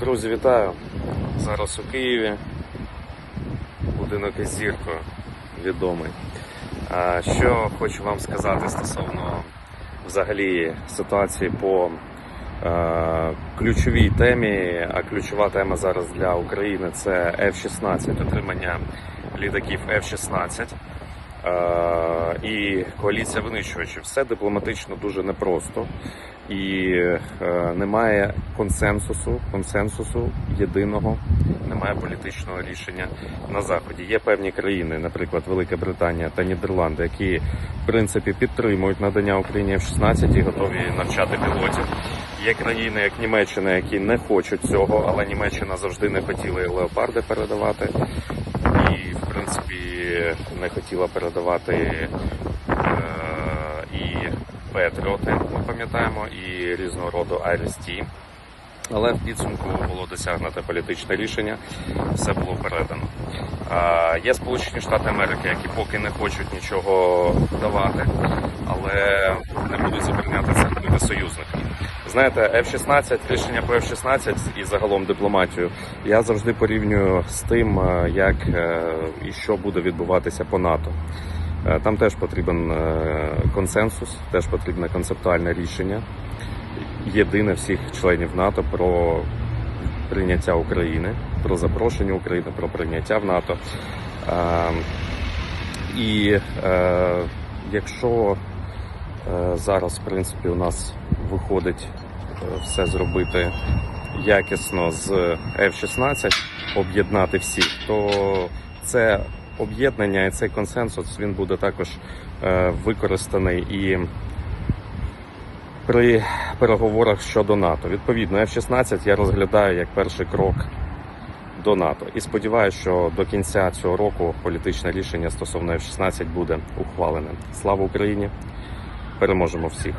Друзі, вітаю! Зараз у Києві. Будинок із зіркою відомий. Що хочу вам сказати стосовно взагалі ситуації по ключовій темі. А ключова тема зараз для України це F-16, отримання літаків F-16. Е, І коаліція винищувачів. Все дипломатично дуже непросто і е, немає консенсусу, консенсусу єдиного, немає політичного рішення на заході. Є певні країни, наприклад, Велика Британія та Нідерланди, які в принципі підтримують надання Україні F-16 і готові навчати пілотів. Є країни, як Німеччина, які не хочуть цього, але Німеччина завжди не хотіла леопарди передавати, і в принципі не хотіла передавати е, і Петріоти, ми пам'ятаємо, і різного роду IRST. Але в підсумку було досягнуто політичне рішення, все було передано. Є Сполучені Штати Америки, які поки не хочуть нічого давати, але не будуть забороняти це робити союзникам. Знаєте, F-16, рішення про F-16 і загалом дипломатію я завжди порівнюю з тим, е, як е, і що буде відбуватися по НАТО. Е, Там теж потрібен консенсус, теж потрібне концептуальне рішення. Єдине всіх членів НАТО про прийняття України, про запрошення України, про прийняття в НАТО. І якщо зараз, в принципі, у нас виходить все зробити якісно з F-16, об'єднати всіх, то це об'єднання і цей консенсус він буде також е, використаний і при переговорах щодо НАТО. Відповідно, F-16 я розглядаю як перший крок до НАТО. І сподіваюся, що до кінця цього року політичне рішення стосовно F-16 буде ухвалене. Слава Україні! Переможемо всіх!